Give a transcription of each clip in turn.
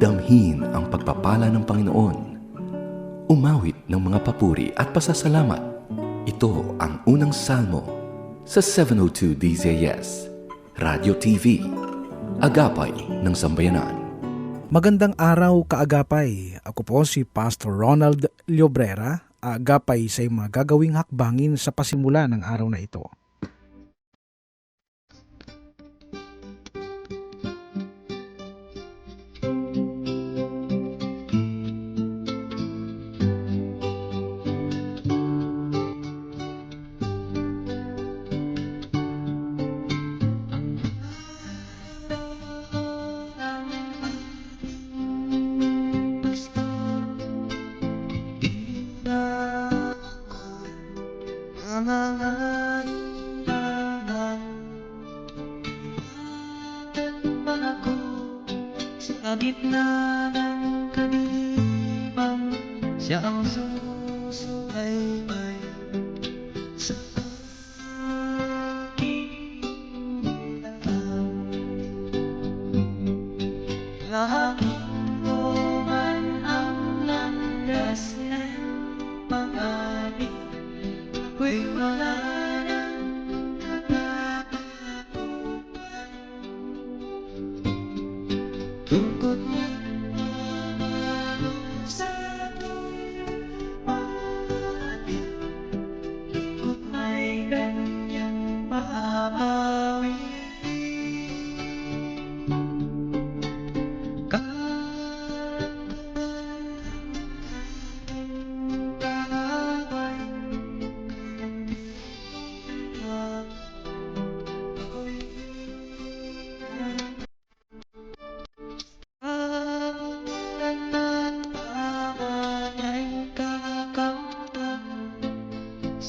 Damhin ang pagpapala ng Panginoon. Umawit ng mga papuri at pasasalamat. Ito ang unang salmo sa 702 DZS, Radio TV, Agapay ng Sambayanan. Magandang araw kaagapay. Ako po si Pastor Ronald Llobrera. Agapay sa mga gagawing hakbangin sa pasimula ng araw na ito. Sa gitna ng kalibang Siya ang susubaybay Sa aking lahat Lahat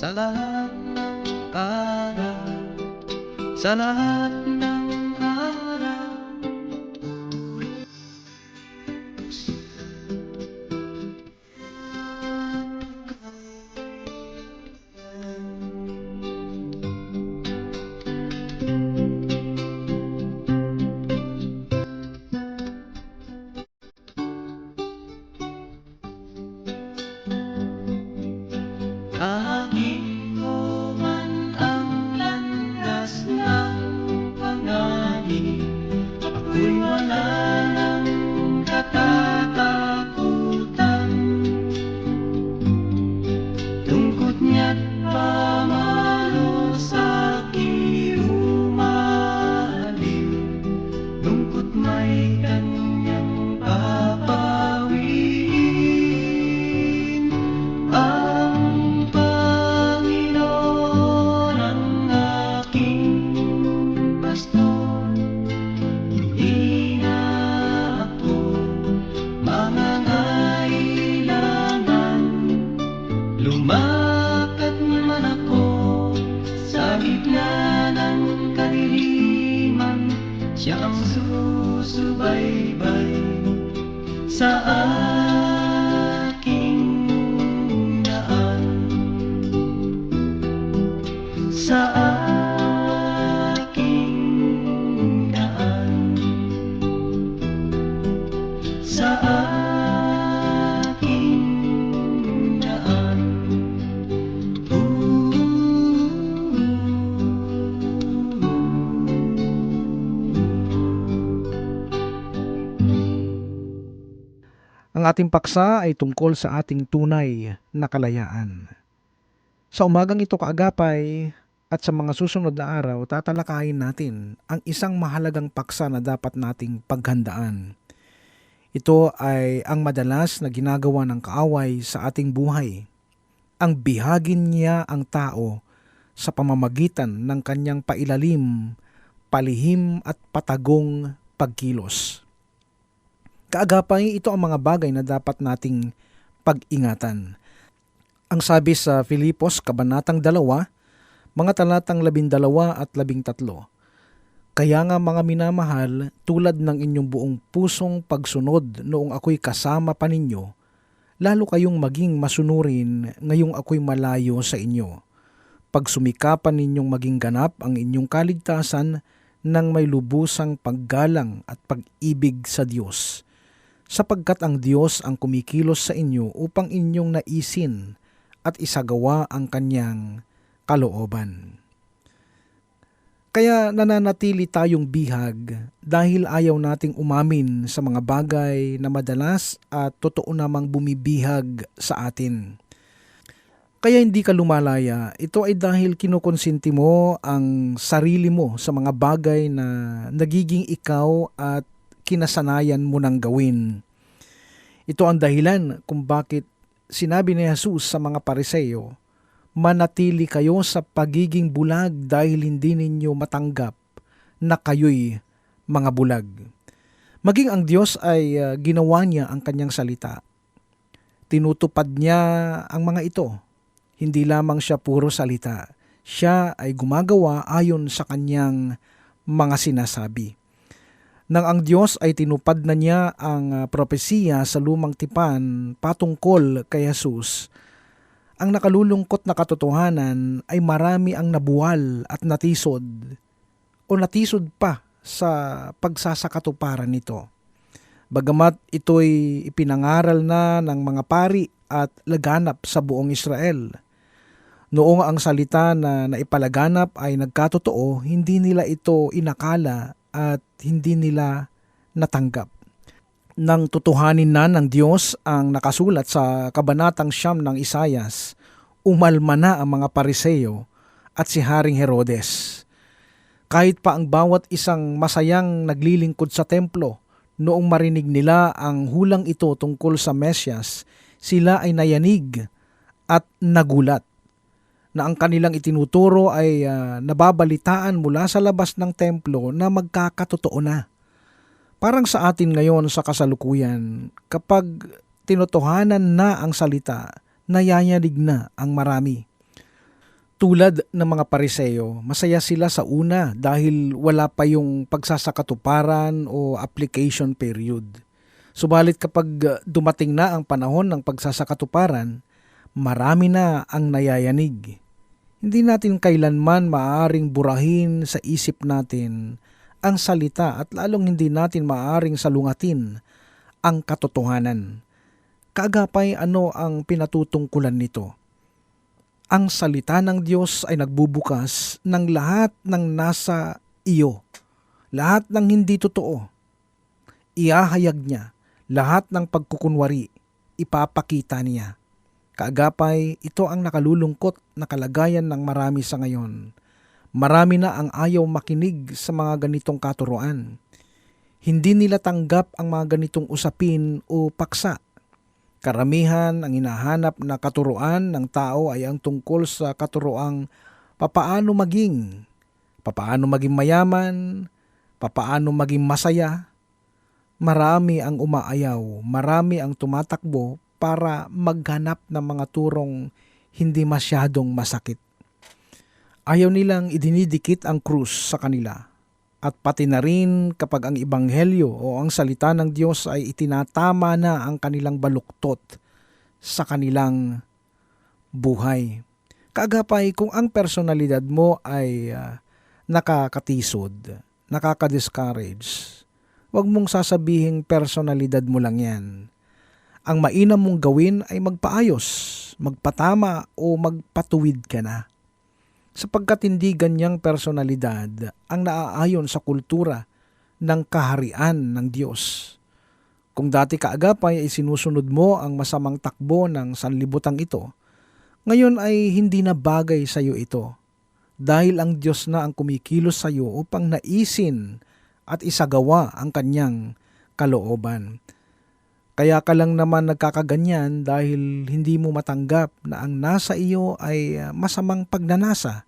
sa lahat lahat sa aking daan sa aking daan Ang ating paksa ay tungkol sa ating tunay na kalayaan. Sa umagang ito kaagapay at sa mga susunod na araw, tatalakayin natin ang isang mahalagang paksa na dapat nating paghandaan. Ito ay ang madalas na ginagawa ng kaaway sa ating buhay. Ang bihagin niya ang tao sa pamamagitan ng kanyang pailalim, palihim at patagong pagkilos. Kaagapay, ito ang mga bagay na dapat nating pag-ingatan. Ang sabi sa Filipos, Kabanatang 2, mga talatang 12 at 13. Kaya nga mga minamahal, tulad ng inyong buong pusong pagsunod noong ako'y kasama pa ninyo, lalo kayong maging masunurin ngayong ako'y malayo sa inyo. Pagsumikapan ninyong maging ganap ang inyong kaligtasan ng may lubusang paggalang at pag-ibig sa Diyos, sapagkat ang Diyos ang kumikilos sa inyo upang inyong naisin at isagawa ang kanyang kalooban. Kaya nananatili tayong bihag dahil ayaw nating umamin sa mga bagay na madalas at totoo namang bumibihag sa atin. Kaya hindi ka lumalaya, ito ay dahil kinukonsinti mo ang sarili mo sa mga bagay na nagiging ikaw at kinasanayan mo nang gawin. Ito ang dahilan kung bakit sinabi ni Jesus sa mga pariseyo, manatili kayo sa pagiging bulag dahil hindi ninyo matanggap na kayo'y mga bulag. Maging ang Diyos ay uh, ginawa niya ang kanyang salita. Tinutupad niya ang mga ito. Hindi lamang siya puro salita. Siya ay gumagawa ayon sa kanyang mga sinasabi. Nang ang Diyos ay tinupad na niya ang uh, propesiya sa lumang tipan patungkol kay Jesus, ang nakalulungkot na katotohanan ay marami ang nabuwal at natisod o natisod pa sa pagsasakatuparan nito. Bagamat ito'y ipinangaral na ng mga pari at laganap sa buong Israel. Noong ang salita na naipalaganap ay nagkatotoo, hindi nila ito inakala at hindi nila natanggap nang tutuhanin na ng Diyos ang nakasulat sa kabanatang siyam ng Isayas, umalma na ang mga pariseyo at si Haring Herodes. Kahit pa ang bawat isang masayang naglilingkod sa templo, noong marinig nila ang hulang ito tungkol sa Mesyas, sila ay nayanig at nagulat na ang kanilang itinuturo ay uh, nababalitaan mula sa labas ng templo na magkakatotoo na. Parang sa atin ngayon sa kasalukuyan, kapag tinutuhanan na ang salita, nayayanig na ang marami. Tulad ng mga pariseyo, masaya sila sa una dahil wala pa yung pagsasakatuparan o application period. Subalit kapag dumating na ang panahon ng pagsasakatuparan, marami na ang nayayanig. Hindi natin kailanman maaaring burahin sa isip natin ang salita at lalong hindi natin maaaring salungatin ang katotohanan. Kaagapay ano ang pinatutungkulan nito? Ang salita ng Diyos ay nagbubukas ng lahat ng nasa iyo. Lahat ng hindi totoo. Iahayag niya. Lahat ng pagkukunwari. Ipapakita niya. Kaagapay, ito ang nakalulungkot na kalagayan ng marami sa ngayon. Marami na ang ayaw makinig sa mga ganitong katuroan. Hindi nila tanggap ang mga ganitong usapin o paksa. Karamihan ang hinahanap na katuruan ng tao ay ang tungkol sa katuroang papaano maging, papaano maging mayaman, papaano maging masaya. Marami ang umaayaw, marami ang tumatakbo para maghanap ng mga turong hindi masyadong masakit. Ayaw nilang idinidikit ang krus sa kanila at pati na rin kapag ang ibanghelyo o ang salita ng Diyos ay itinatama na ang kanilang baluktot sa kanilang buhay. Kaagapay kung ang personalidad mo ay uh, nakakatisod, nakaka-discourage, huwag mong sasabihin personalidad mo lang yan. Ang mainam mong gawin ay magpaayos, magpatama o magpatuwid ka na sapagkat hindi ganyang personalidad ang naaayon sa kultura ng kaharian ng Diyos. Kung dati kaagapay ay sinusunod mo ang masamang takbo ng sanlibutan ito, ngayon ay hindi na bagay sa iyo ito dahil ang Diyos na ang kumikilos sa iyo upang naisin at isagawa ang kanyang kalooban. Kaya ka lang naman nagkakaganyan dahil hindi mo matanggap na ang nasa iyo ay ah, masamang pagnanasa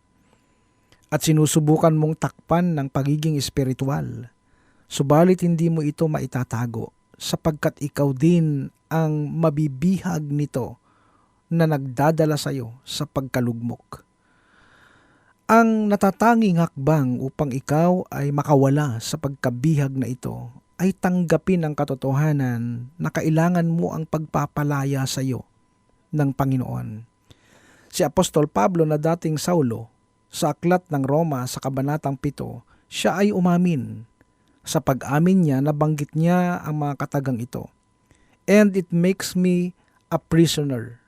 at sinusubukan mong takpan ng pagiging espiritual. Subalit hindi mo ito maitatago sapagkat ikaw din ang mabibihag nito na nagdadala sa iyo sa pagkalugmok. Ang natatanging hakbang upang ikaw ay makawala sa pagkabihag na ito ay tanggapin ang katotohanan na kailangan mo ang pagpapalaya sa iyo ng Panginoon. Si Apostol Pablo na dating Saulo sa aklat ng Roma sa Kabanatang 7, siya ay umamin. Sa pag-amin niya, nabanggit niya ang mga katagang ito. And it makes me a prisoner.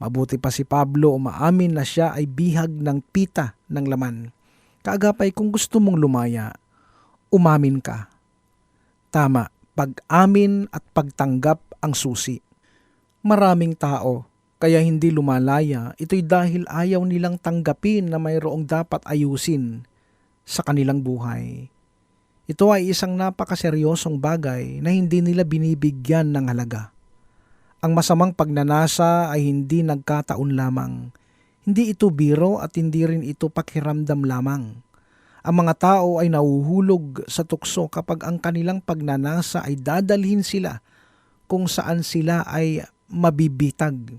Mabuti pa si Pablo umaamin na siya ay bihag ng pita ng laman. Kaagapay kung gusto mong lumaya, umamin ka. Tama, pag-amin at pagtanggap ang susi. Maraming tao, kaya hindi lumalaya, ito'y dahil ayaw nilang tanggapin na mayroong dapat ayusin sa kanilang buhay. Ito ay isang napakaseryosong bagay na hindi nila binibigyan ng halaga. Ang masamang pagnanasa ay hindi nagkataon lamang. Hindi ito biro at hindi rin ito pakiramdam lamang. Ang mga tao ay nauhulog sa tukso kapag ang kanilang pagnanasa ay dadalhin sila kung saan sila ay mabibitag.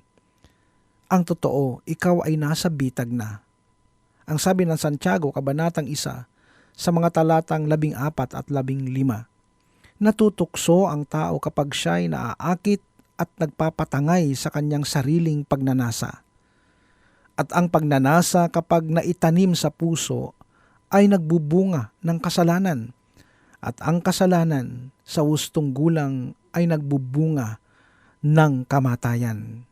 Ang totoo, ikaw ay nasa bitag na. Ang sabi ng Santiago, Kabanatang 1, sa mga talatang labing apat at labing lima. Natutukso ang tao kapag siya ay naaakit at nagpapatangay sa kanyang sariling pagnanasa. At ang pagnanasa kapag naitanim sa puso ay nagbubunga ng kasalanan. At ang kasalanan sa hustong gulang ay nagbubunga ng kamatayan.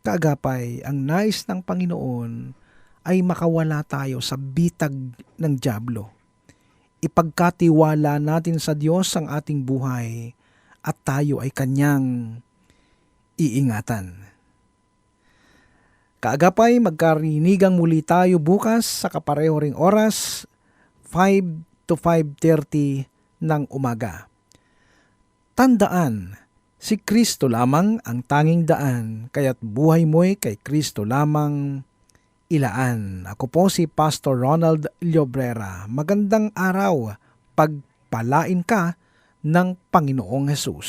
Kaagapay, ang nais ng Panginoon ay makawala tayo sa bitag ng Diablo. Ipagkatiwala natin sa Diyos ang ating buhay at tayo ay kanyang iingatan. Kaagapay, magkarinigang muli tayo bukas sa kapareho ring oras, 5 to 5.30 ng umaga. Tandaan, si Kristo lamang ang tanging daan, kaya't buhay mo'y kay Kristo lamang ilaan. Ako po si Pastor Ronald Llobrera. Magandang araw, pagpalain ka ng Panginoong Hesus.